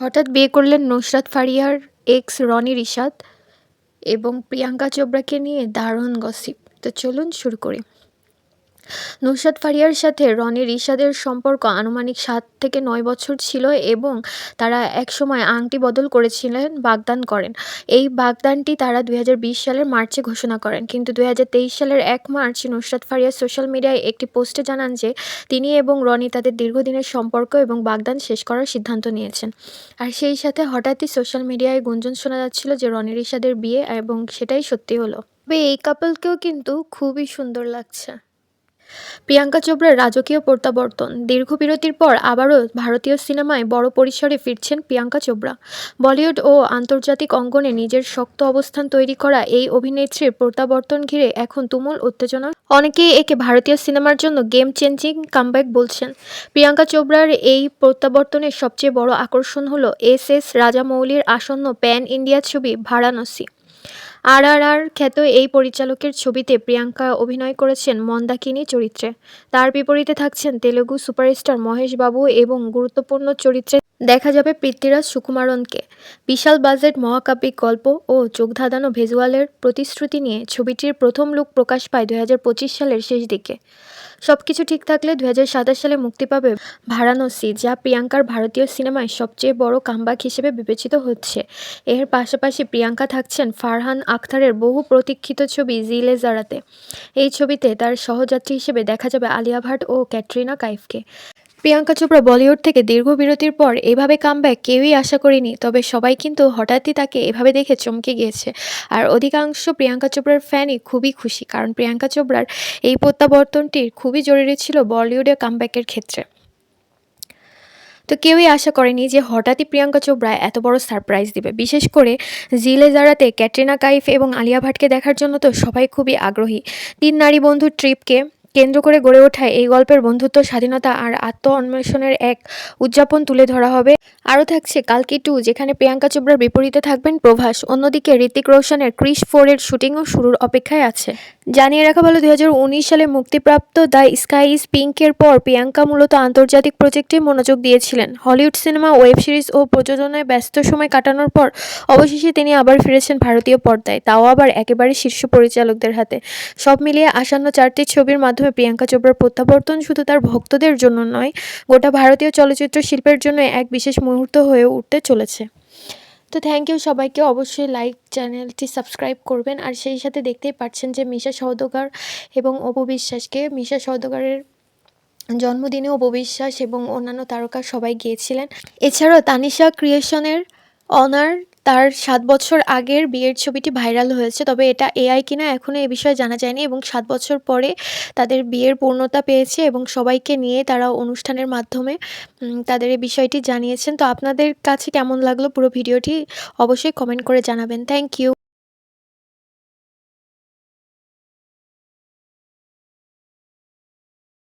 হঠাৎ বিয়ে করলেন নুসরাত ফারিয়ার এক্স রনি রিশাদ এবং প্রিয়াঙ্কা চোপড়াকে নিয়ে দারুণ গসিপ তো চলুন শুরু করি। নুসরাত ফারিয়ার সাথে রনি রিশাদের সম্পর্ক আনুমানিক সাত থেকে নয় বছর ছিল এবং তারা একসময় আংটি বদল করেছিলেন, বাগদান করেন। এই বাগদানটি তারা দুই হাজার বিশ সালের মার্চে ঘোষণা করেন। কিন্তু দুই হাজার তেইশ সালের এক মার্চ নুসরাত ফারিয়া সোশ্যাল মিডিয়ায় একটি পোস্টে জানান যে, তিনি এবং রনি তাদের দীর্ঘদিনের সম্পর্ক এবং বাগদান শেষ করার সিদ্ধান্ত নিয়েছেন। আর সেই সাথে হঠাৎই সোশ্যাল মিডিয়ায় গুঞ্জন শোনা যাচ্ছিল যে, রনি রিশাদের বিয়ে এবং সেটাই সত্যি হলো। তবে এই কাপলকেও কিন্তু খুবই সুন্দর লাগছে। প্রিয়াঙ্কা চোপড়ার রাজকীয় প্রত্যাবর্তন। দীর্ঘ বিরতির পর আবারও ভারতীয় সিনেমায় বড় পরিসরে ফিরছেন প্রিয়াঙ্কা চোপড়া। বলিউড ও আন্তর্জাতিক অঙ্গনে নিজের শক্ত অবস্থান তৈরি করা এই অভিনেত্রীর প্রত্যাবর্তন ঘিরে এখন তুমুল উত্তেজনা। অনেকেই একে ভারতীয় সিনেমার জন্য গেম চেঞ্জিং কামব্যাক বলছেন। প্রিয়াঙ্কা চোপড়ার এই প্রত্যাবর্তনের সবচেয়ে বড় আকর্ষণ হল এস এস রাজামৌলির আসন্ন প্যান ইন্ডিয়া ছবি ভারাণসী আর আর আর খ্যাত এই পরিচালকের ছবিতে প্রিয়াঙ্কা অভিনয় করেছেন মন্দাকিনী চরিত্রে। তার বিপরীতে থাকছেন তেলেগু সুপারস্টার মহেশ বাবু এবং গুরুত্বপূর্ণ চরিত্রে দেখা যাবে পৃথ্বীরাজ সুকুমারনকে। বিশাল বাজেট মহাকাব্যিক গল্প ও চোখধাঁধানো ভিজুয়ালের প্রতিশ্রুতি নিয়ে ছবিটির প্রথম লুক প্রকাশ পায় দুই হাজার পঁচিশ সালের শেষ দিকে। সব কিছু ঠিক থাকলে দুই হাজার সাতাশ সালে মুক্তি পাবে ভারাণসী যা প্রিয়াঙ্কার ভারতীয় সিনেমায় সবচেয়ে বড় কামব্যাক হিসেবে বিবেচিত হচ্ছে। এর পাশাপাশি প্রিয়াঙ্কা থাকছেন ফারহান আখতারের বহু প্রতীক্ষিত ছবি জিলে জারাতে। এই ছবিতে তার সহযাত্রী হিসেবে দেখা যাবে আলিয়া ভাট ও ক্যাটরিনা কাইফকে। প্রিয়াঙ্কা চোপড়া বলিউড থেকে দীর্ঘ বিরতির পর এভাবে কামব্যাক কেউই আশা করেনি, তবে সবাই কিন্তু হঠাৎই তাকে এভাবে দেখে চমকে গিয়েছে। আর অধিকাংশ প্রিয়াঙ্কা চোপড়ার ফ্যানই খুবই খুশি, কারণ প্রিয়াঙ্কা চোপড়ার এই প্রত্যাবর্তনটির খুবই জরুরি ছিল বলিউডে কামব্যাকের ক্ষেত্রে। তো কেউই আশা করেনি যে হঠাৎই প্রিয়াঙ্কা চোপড়া এত বড় সারপ্রাইজ দিবে। বিশেষ করে জিলে জারাতে ক্যাটরিনা কাইফ এবং আলিয়া ভাটকে দেখার জন্য তো সবাই খুবই আগ্রহী। তিন নারী বন্ধুর ট্রিপকে কেন্দ্র করে গড়ে ওঠায় এই গল্পের বন্ধুত্ব, স্বাধীনতা আর আত্ম অন্বেষণের এক উদযাপন তুলে ধরা হবে। আরও থাকছে কালকি টু, যেখানে প্রিয়াঙ্কা চোপড়ার বিপরীতে থাকবেন প্রভাস। অন্যদিকে ঋতিক রোশনের ক্রিস ফোরের শুটিংও শুরুর অপেক্ষায় আছে। জানিয়ে রাখা ভালো দু হাজার উনিশ সালে মুক্তিপ্রাপ্ত দ্য স্কাই ইজ পিঙ্কের পর প্রিয়াঙ্কা মূলত আন্তর্জাতিক প্রজেক্টে মনোযোগ দিয়েছিলেন। হলিউড সিনেমা, ওয়েব সিরিজ ও প্রযোজনায় ব্যস্ত সময় কাটানোর পর অবশেষে তিনি আবার ফিরেছেন ভারতীয় পর্দায়। তাও আবার একেবারে শীর্ষ পরিচালকদের হাতে। সব মিলিয়ে আসন্ন চারটি ছবির মাধ্যমে প্রিয়াঙ্কা চোপড়ার প্রত্যাবর্তন শুধু তার ভক্তদের জন্য নয়, গোটা ভারতীয় চলচ্চিত্র শিল্পের জন্য এক বিশেষ মুহূর্ত হয়ে উঠতে চলেছে। তো থ্যাংক ইউ সবাইকে। অবশ্যই লাইক চ্যানেলটি সাবস্ক্রাইব করবেন। আর সেই সাথে দেখতেই পাচ্ছেন যে মিশা সহদগার এবং অপু বিশ্বাসকে। মিশা সহদগারের জন্মদিনে অপু বিশ্বাস এবং অন্যান্য তারকা সবাই গিয়েছিলেন। এছাড়াও তানিশা ক্রিয়েশনের অনার তার সাত বছর আগের বিয়ের ছবিটি ভাইরাল হয়েছে, তবে এটা এআই কিনা এখনও এ বিষয়ে জানা যায়নি এবং সাত বছর পরে তাদের বিয়ের পূর্ণতা পেয়েছে এবং সবাইকে নিয়ে তারা অনুষ্ঠানের মাধ্যমে তাদের এই বিষয়টি জানিয়েছেন। তো আপনাদের কাছে কেমন লাগল পুরো ভিডিওটি? অবশ্যই কমেন্ট করে জানাবেন। Thank you